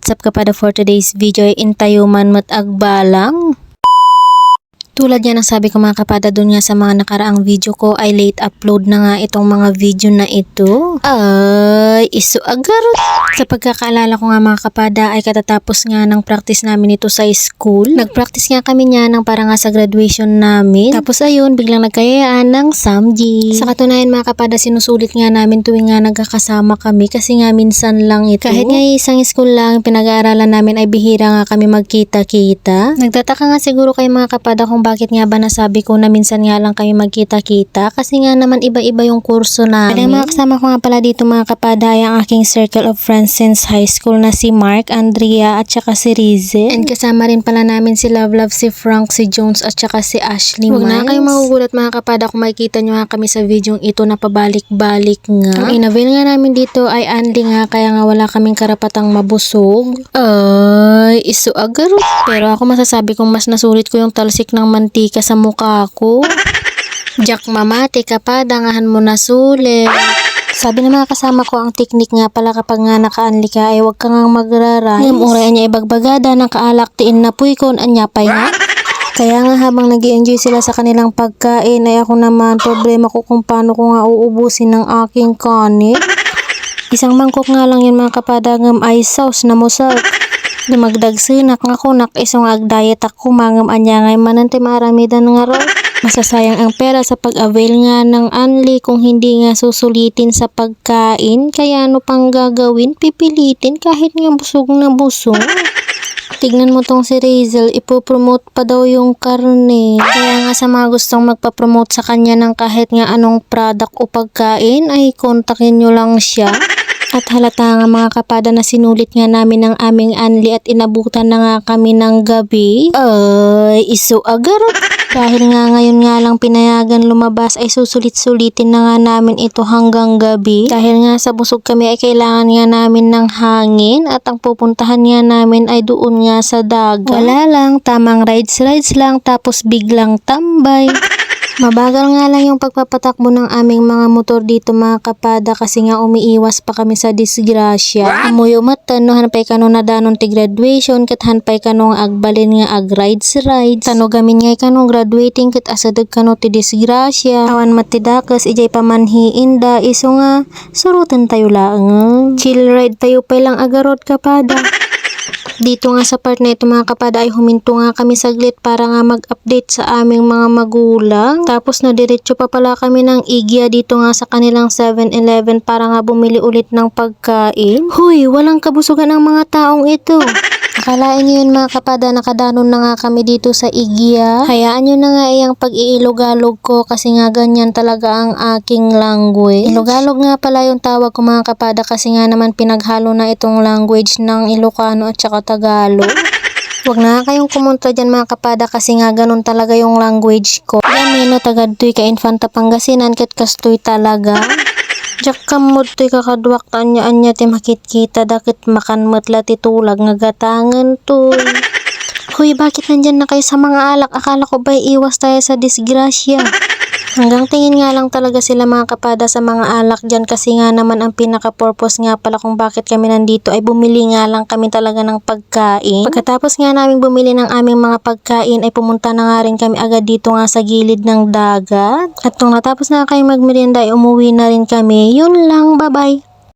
what's up kapada for today's video ay intayuman mat agbalang. Tulad yan ang sabi ko mga kapada dun nga sa mga nakaraang video ko ay late upload na nga itong mga video na ito. Ay, iso agar. Sa pagkakaalala ko nga mga kapada ay katatapos nga ng practice namin ito sa school. Nag-practice nga kami niya ng para nga sa graduation namin. Tapos ayun, biglang nagkayaan ng Samji. Sa katunayan mga kapada, sinusulit nga namin tuwing nga nagkakasama kami kasi nga minsan lang ito. Kahit nga isang school lang pinag-aaralan namin ay bihira nga kami magkita-kita. Nagtataka nga siguro kayo mga kapada kung bakit nga ba nasabi ko na minsan nga lang kami magkita-kita kasi nga naman iba-iba yung kurso namin. Kaya mga kasama ko nga pala dito mga kapada ay ang aking circle of friends since high school na si Mark, Andrea at saka si Rizel. And kasama rin pala namin si Love Love, si Frank, si Jones at saka si Ashley Huwag na Miles. kayong magugulat mga kapada kung makikita nyo nga kami sa video ito na pabalik-balik nga. Ang inavail nga namin dito ay Andy nga kaya nga wala kaming karapatang mabusog. Ay, iso agaro. Pero ako masasabi kong mas nasulit ko yung talsik ng mantika sa mukha ko. Jack mamati kapad, dangahan mo na sulit. Sabi ng mga kasama ko, ang teknik nga pala kapag nga nakaanli ka ay huwag ka nga magraray. Ngam uray niya ibagbagada, nakaalak tiin na puy kon anyapay nga. Kaya nga habang nag enjoy sila sa kanilang pagkain ay ako naman problema ko kung paano ko nga uubusin ng aking kanin. Isang mangkok nga lang yun mga kapadangam ay sauce na musag. Dumagdag sinak nga kunak isang ag-diet ako mangam anya ngay manante maramidan nga raw. Masasayang ang pera sa pag-avail nga ng anli kung hindi nga susulitin sa pagkain. Kaya ano pang gagawin? Pipilitin kahit nga busog na busog. Tignan mo tong si Razel, ipopromote pa daw yung karne. Kaya nga sa mga gustong magpapromote sa kanya ng kahit nga anong product o pagkain, ay kontakin nyo lang siya. At halata nga mga kapada na sinulit nga namin ng aming anli at inabutan na nga kami ng gabi. Ay, iso agarot. Dahil nga ngayon nga lang pinayagan lumabas ay susulit-sulitin na nga namin ito hanggang gabi. Dahil nga sa busog kami ay kailangan nga namin ng hangin at ang pupuntahan nga namin ay doon nga sa dagat. Wala lang, tamang rides-rides lang tapos biglang tambay. Mabagal nga lang yung pagpapatakbo ng aming mga motor dito mga kapada kasi nga umiiwas pa kami sa disgrasya. Amuyo mata no hanpay kano na danon ti graduation kat hanpay kano nga agbalin nga ag rides rides. Kano gamin nga kano graduating kat asadag kano ti disgrasya. Awan matidakas ijay pamanhiin da iso nga surutan tayo lang. Chill ride tayo pa lang agarod kapada. Dito nga sa part na ito mga kapada ay huminto nga kami saglit para nga mag-update sa aming mga magulang. Tapos na diretso pa pala kami ng igya dito nga sa kanilang 7-Eleven para nga bumili ulit ng pagkain. Huy, walang kabusugan ang mga taong ito. Akalain nyo yun mga kapada, nakadanon na nga kami dito sa igya. Hayaan nyo na nga iyang pag-iilogalog ko kasi nga ganyan talaga ang aking language. Ilogalog nga pala yung tawag ko mga kapada kasi nga naman pinaghalo na itong language ng Ilocano at saka Tagalog. Huwag na kayong kumunta dyan mga kapada kasi nga ganun talaga yung language ko. Yan no tagadtoy ka Infanta Pangasinan ket kastoy talaga. Kamod to'y kakadwak anya anya ti makit-kita dakit makanmat la ti tulag nga gatangan to'y. Hoy, bakit nandyan na kayo sa mga alak? Akala ko ba iwas tayo sa disgrasya? Hanggang tingin nga lang talaga sila mga kapada sa mga alak dyan kasi nga naman ang pinaka-purpose nga pala kung bakit kami nandito ay bumili nga lang kami talaga ng pagkain. Pagkatapos nga namin bumili ng aming mga pagkain ay pumunta na nga rin kami agad dito nga sa gilid ng dagat. At nung natapos na kami magmerienda ay umuwi na rin kami. Yun lang, bye-bye!